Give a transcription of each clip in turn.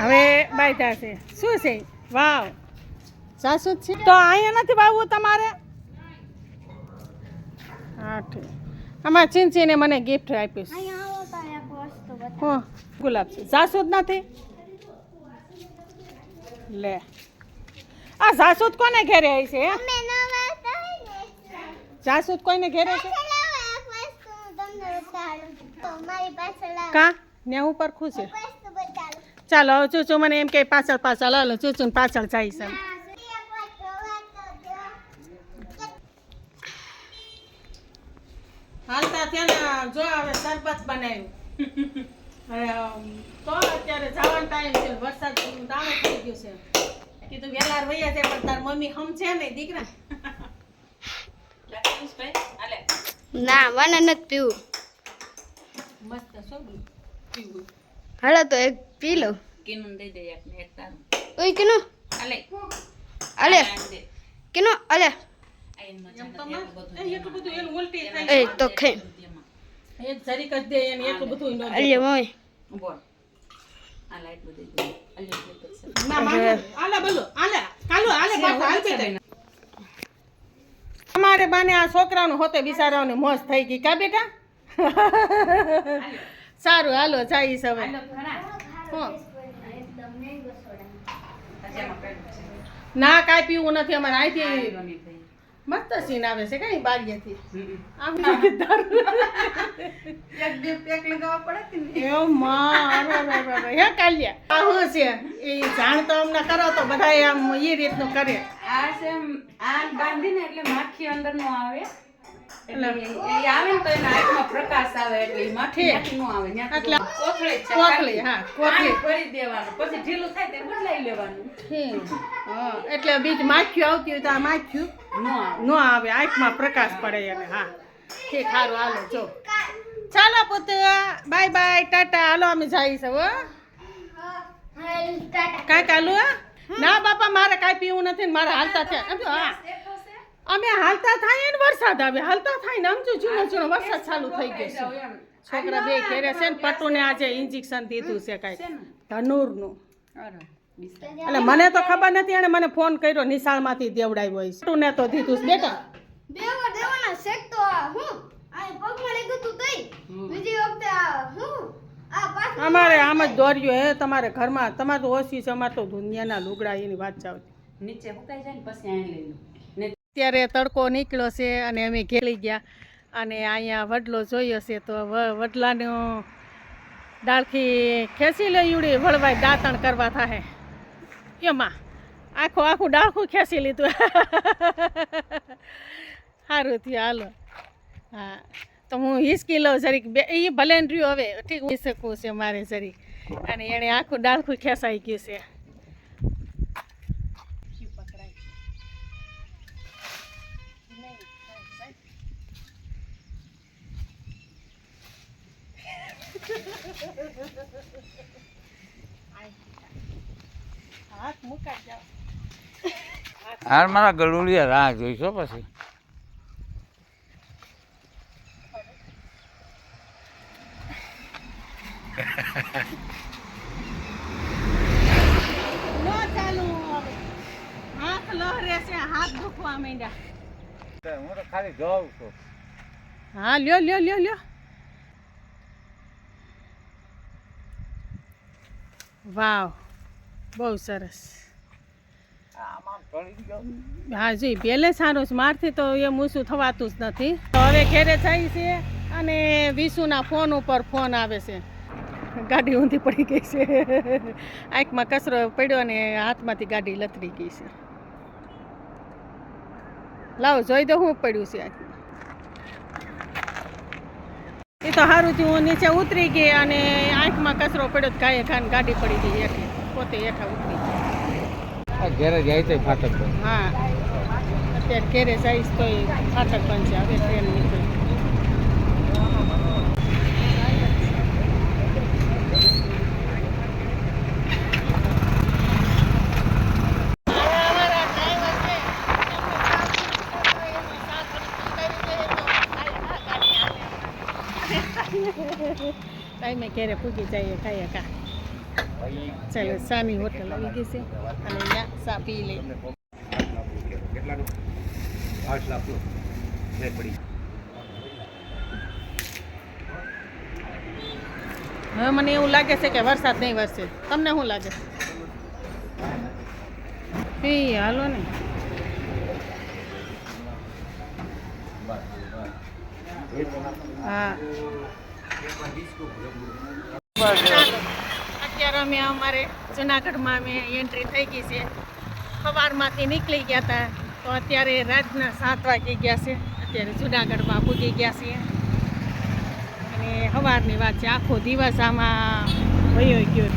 હવે બાયધા છે શું છે? વાવ. સાસુ જ છે? તો અહીંયા નથી વાવવું તમારે? હા ઠીક. અમારે ચીનચીને મને ગિફ્ટ આપીશ અહીંયા આવો તો એક વસ્તુ બતાવો. હો ગુલાબ છે. જાસૂદ નથી? લે. આ જાસૂદ કોને ઘેરે આવી છે જાસૂદ કોઈને ઘેરે છે? પાછળ ને હું તમને બતાડું તો મારી પાછળ આવો. કા? ને ઉપર ખુશ છે. ચાલો હવે ચૂચુ મને એમ કે પાછળ પાછળ હાલો ચૂચુ ને પાછળ જઈશ વસ્તુ હાલતા ત્યાં જો હવે શરબત બનાવ્યું. તો અત્યારે જવાનો ટાઈમ છે વરસાદ દાણો થઈ ગયું છે. કીધું વેલાર વૈયા છે પણ તાર મમ્મી સમજે નહીં દીકરા. ના મને નથી પીવું. મસ્ત શું પીવું? હાલો તો એક પી લો કિનું દઈ દે એક ને તારું. ઓય કેનો. અલે અલે આને અલે તો એ દે એને એટલું બધું ન મોય દે. ના આલે બોલો. આલે કાલુ આલે પાછા બેટા અમારે બાને આ છોકરાનું હોતે બિચારાઓને મોજ થઈ ગઈ કા બેટા? સારું હાલો જઈશ હવે. ના કાંઈ પીવું નથી અમારે અહીંથી મસ્ત સીન આવે છે કઈ બારીએથી. આમ એક બે પેક લગાવવા પડે કે એ માં, અરે, અરે, અરે, અરે. હે કાલિયા? આ છે? એ જાણતો અમને કરો તો બધા આમ એ રીતનું કરે. આ છે આ બાંધીને એટલે માખી અંદર નો આવે. આવે ને તો એના આંખમાં પ્રકાશ આવે એટલે ઈ માખી ઠીક. માખી નો આવે એટલે કોથળી કોથળી, હા, કોથળી. ભરી દેવાનું. પછી ઢીલું થાય તે બદલાઈ લેવાનું. હા, એટલે બીજ માખ્યું આવતી હોય તો આ માખ્યું નો આવે. ન આવે આંખમાં પ્રકાશ પડે એને હા. ઠીક સારું હાલો જો. ચાલો પોતે બાય બાય ટાટા હાલો અમે જઈશ હો. કાંઈ કાલુ ના બાપા મારે કાંઈ પીવું નથી મારે હાલતા છે હા. અમે હાલતા થાય ને વરસાદ આવે હાલતા થાય ને સમજો ઝીણો ઝીણો વરસાદ ચાલુ થઈ ગયો છે. છોકરા બે ઘેરે છે ને પટુને આજે ઇન્જેક્શન દીધું છે કાંઈ. ધનુરનું. એટલે મને તો ખબર નથી એને મને ફોન કર્યો નિશાળમાંથી દેવડાવ્યો હોય પટુને તો દીધું છે. બેટા. દેવા દેવાના શેક તો હું? આ પગમાં લાગ્યું તું તઈ? બીજી વખતે હું? અમારે આમ જ દોર્યું હે તમારે ઘરમાં તમારે તો ઓછી છે અમારે તો દુનિયાના લુગડા એની વાત ચાલતી. નીચે હુકાઈ જાય ને પછી અહીં લઈ અત્યારે તડકો નીકળ્યો છે અને અમે ઘેલી ગયા અને અહીંયા વડલો જોયો છે તો વડલાનું ડાળખી ખેંચી લઈ ઉડી વળવાય દાંતણ કરવા થાય એમાં આખું આખું ડાળખું ખેંચી લીધું. સારું થયું, હાલો. હા, તો હું હિસકી લઉં જરીક. બે એ ભલે રહ્યું હવે. ઠીક, હું શકું છે મારે જરીક. અને એણે આખું ડાળખું ખેંચાઈ ગયું છે. હાર મારા ગળુલિયા રાહ જોઈશો પછી. નો ચાલુ હવે હાથ લહરે છે હાથ દુખવા માંડ્યા હું તો ખાલી જોઉં છું હા લ્યો લ્યો લ્યો લ્યો. વાવ, બહુ સરસ. હા જી પહેલે સારું છે. મારથી તો એ મૂસું થવાતું જ નથી. તો હવે ઘેરે જાય છે અને વિશુના ફોન ઉપર ફોન આવે છે. ગાડી ઊંધી પડી ગઈ છે. આંખમાં કચરો પડ્યો અને હાથમાંથી ગાડી લથડી ગઈ છે. લાવ, જોઈ દો હું પડ્યું છે આંખમાં એ તો સારું થયું. હું નીચે ઉતરી ગઈ અને આંખમાં કચરો પડ્યો તો ગાયે ખાન ગાડી પડી ગઈ હેઠી પોતે હેઠા ઉતરી ગઈ. ઘેરે જાય તો ફાટક હા. અત્યારે ઘેરે જઈશ તો ફાટક બનશે. હવે ટ્રેન નીકળી ઘેરે પૂગી જઈએ, ખાઈએ કા. ચાલો, સામી હોટલ આવી ગઈ છે. અને અહીંયા સા પી લઈ હવે મને એવું લાગે છે કે વરસાદ નહીં વરસે. તમને શું લાગે? એ, હાલો ને. હા. અત્યારે અમે અમારે જુનાગઢમાં અમે એન્ટ્રી થઈ ગઈ છે. સવારમાંથી નીકળી ગયા હતા તો અત્યારે રાતના સાત વાગી ગયા છે. અત્યારે જુનાગઢમાં પૂગી ગયા છીએ. અને સવારની વાત છે આખો દિવસ આમાં વયો ગયો.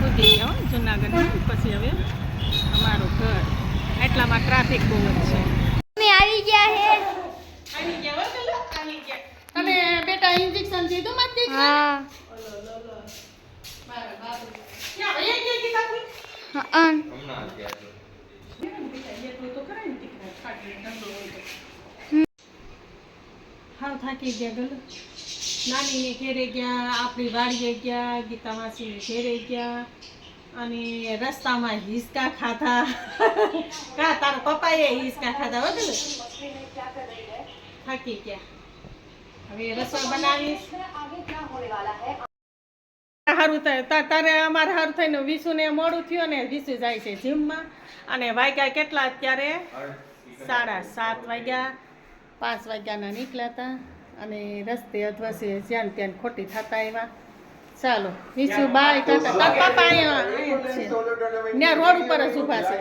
પૂગી ગયો જુનાગઢમાં. પછી હવે અમારું ઘર. એટલામાં ટ્રાફિક બહુ જ છે. અમે આવી ગયા હે. આવી ગયા હો ચલો. આવી ગયા. તમે બેટા ઇન્જેક્શન દીધું મત દીકરા હા. મારા બાબુ ક્યાં વયા ગયા કી કાકુ? હા તો. હાવ થાકી ગયા ગલો. નાનીને ઘેરે ગયા આપણી વાડીએ ગયા ગીતા માસીને ઘેરે ગયા અને રસ્તામાં હિસકા ખાધા. કા તારા પપ્પાએ હિસકા ખાધા વધુ થાકી ગયા. હવે રસોઈ બનાવીશ. સારું થાય. તારે અમારે સારું થઈને વિશુને મોડું થયું ને વિશુ જાય છે જીમમાં. અને વાગ્યા કેટલા અત્યારે? સાડા સાત વાગ્યા. પાંચ વાગ્યાના નીકળ્યા હતા અને રસ્તે અધવસે જ્યાં ત્યાં ખોટી થતા આવ્યા ચાલો વિશુ બાય ટાટા પપ્પા અહીંયા ત્યાં રોડ ઉપર જ ઊભા છે.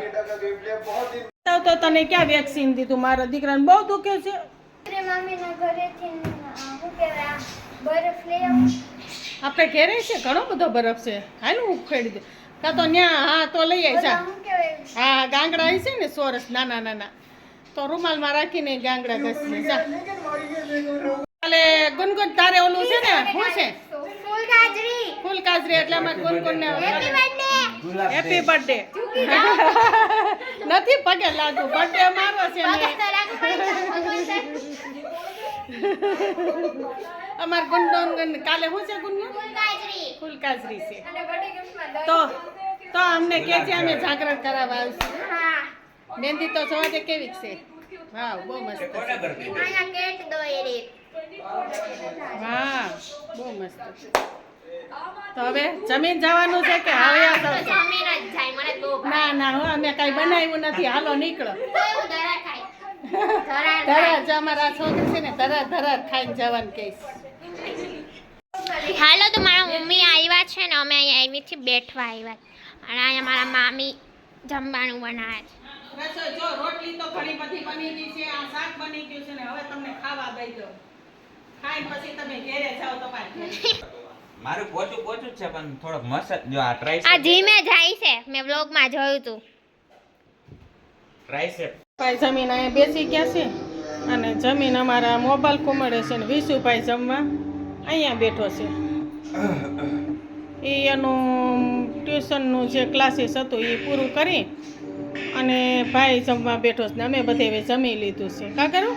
તો તો તને ક્યાં વેક્સિન દીધું? મારા દીકરાને બહુ દુખે છે. ઘરેથી કહેવાય બરફ લઈ આવું આપણે ઘેરે છે? ઘણો બધો બરફ છે. હાલ હું ઉખેડી દે કાં તો ન્યા હા તો લઈ આવી જા. હા ગાંગડા આવી છે ને સોરસ. નાના નાના તો રૂમાલમાં રાખીને ગાંગડા ઘસી જા. કાલે ગુનગુન તારે ઓલું છે ને? શું છે? ફૂલ ગાજરી ફૂલ કાજરી એટલે અમારે ગુનગુન ને હેપી બર્થડે હેપી બર્થડે નથી પગે લાગુ બર્થડે મારો છે ને. અમાર ગુંડોન કાલે શું છે ગુંડોન? ફૂલ કાજરી છે. તો તો અમને કે છે અમે જાગરણ કરાવવા આવશું. હા. મહેંદી તો જોવા દે કેવી છે. હા બહુ મસ્ત હા બહુ મસ્ત તો હવે જમીન જવાનું છે કે હવે ના ના હો અમે કઈ બનાવ્યું નથી. હાલો નીકળો. તો એવું ધરા ખાય ધરા ધરા જ અમારા છોકરી છે ને ધરા ધરા ખાઈને જવાનું કહીશ. હાલો તો મારા મમ્મી આવ્યા છે ને અમે અહીંયા આવી છીએ બેઠવા આવ્યા અને અહીંયા મારા મામી જમવાનું બનાવે છે. જો રોટલી તો ઘણી બધી બની ગઈ છે આ શાક બની ગયું છે ને હવે તમને ખાવા દઈ દો ખાઈને પછી તમે ઘેરે જાઓ તમારે મારું પોચું પોચું છે પણ થોડોક મસાજ જો આ આ ટ્રાય ધીમે જાય છે મેં બ્લોગમાં જોયું હતું ભાઈ જમીન અહીંયા બેસી ગયા છે અને જમીન અમારા મોબાઈલ કુમળે છે ને વિશુભાઈ જમવા અહીંયા બેઠો છે. એ એનું ટ્યુશનનું જે ક્લાસીસ હતું એ પૂરું કરી અને ભાઈ જમવા બેઠો છે ને અમે બધે હવે જમી લીધું છે. કા કરું?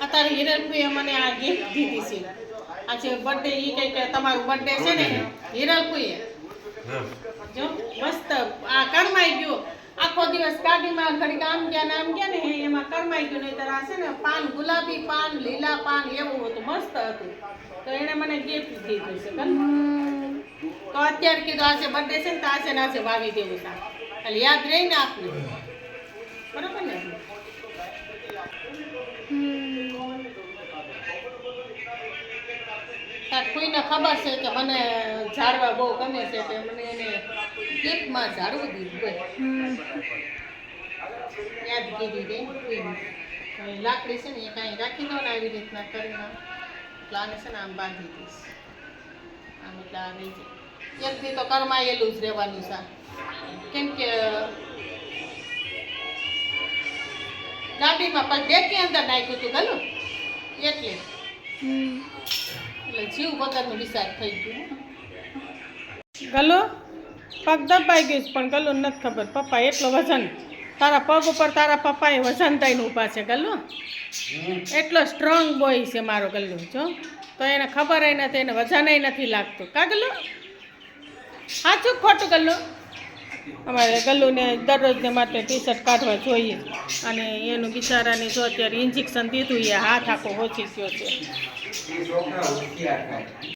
અત્યારે હિરલભાઈએ મને આ ગિફ્ટ દીધી છે. આજે બર્થડે એ કંઈક તમારું બર્થડે છે ને? હિરલભાઈએ? જો, મસ્ત, આ કરમાઈ ગયો. આખો દિવસ ગાડીમાં ઘડીક આમ ગયા ને આમ ગયા ને, એમાં કરમાઈ ગયું નહીં આ છે ને પાન, ગુલાબી પાન, લીલા પાન, એવું હતું, મસ્ત હતું. તો એણે મને ગિફ્ટ દીધું છે કર તો અત્યારે કીધું આજે બર્થડે છે ને, તો આજે ને આજે વાવી દેવું તા એટલે યાદ રહી ને આપને. બરોબર ને? કોઈને ખબર છે કે મને ઝાડવા બહુ ગમે છે કે મને એને ગિફ્ટમાં ઝાડવું દીધું યાદગીરી રે. લાકડી છે ને એ કાંઈ રાખી દો ને આવી રીતના કરીને. એટલે આને છે ને આમ બાંધી દઈશ. આમ એટલે આ રહી જાય. એક દી તો કરમાયેલું જ રહેવાનું છે. કેમ કે, ગાડીમાં પણ ડેકી અંદર નાખ્યું હતું, ગલું? એટલે. એટલે ગલો, પગ દબાઈ ગયું પણ ગલો નથી ખબર. પપ્પા, એટલો વજન. તારા પગ ઉપર તારા પપ્પાએ વજન થઈને ઊભા છે, ગલો. એટલો સ્ટ્રોંગ બોય છે મારો ગલ્લો જો. તો એને ખબર નથી, એને વજન નથી લાગતું. કા ગલ્લુ સાચું ખોટું ગલ્લો અમારે ગલ્લુને દરરોજને માટે ટી શર્ટ કાઢવા જોઈએ. અને એનું બિચારાને જો અત્યારે ઇન્જેક્શન દીધું, એ હાથ આખો ઓછી ગયો છે. એ છોકરા હોશિયાર થાય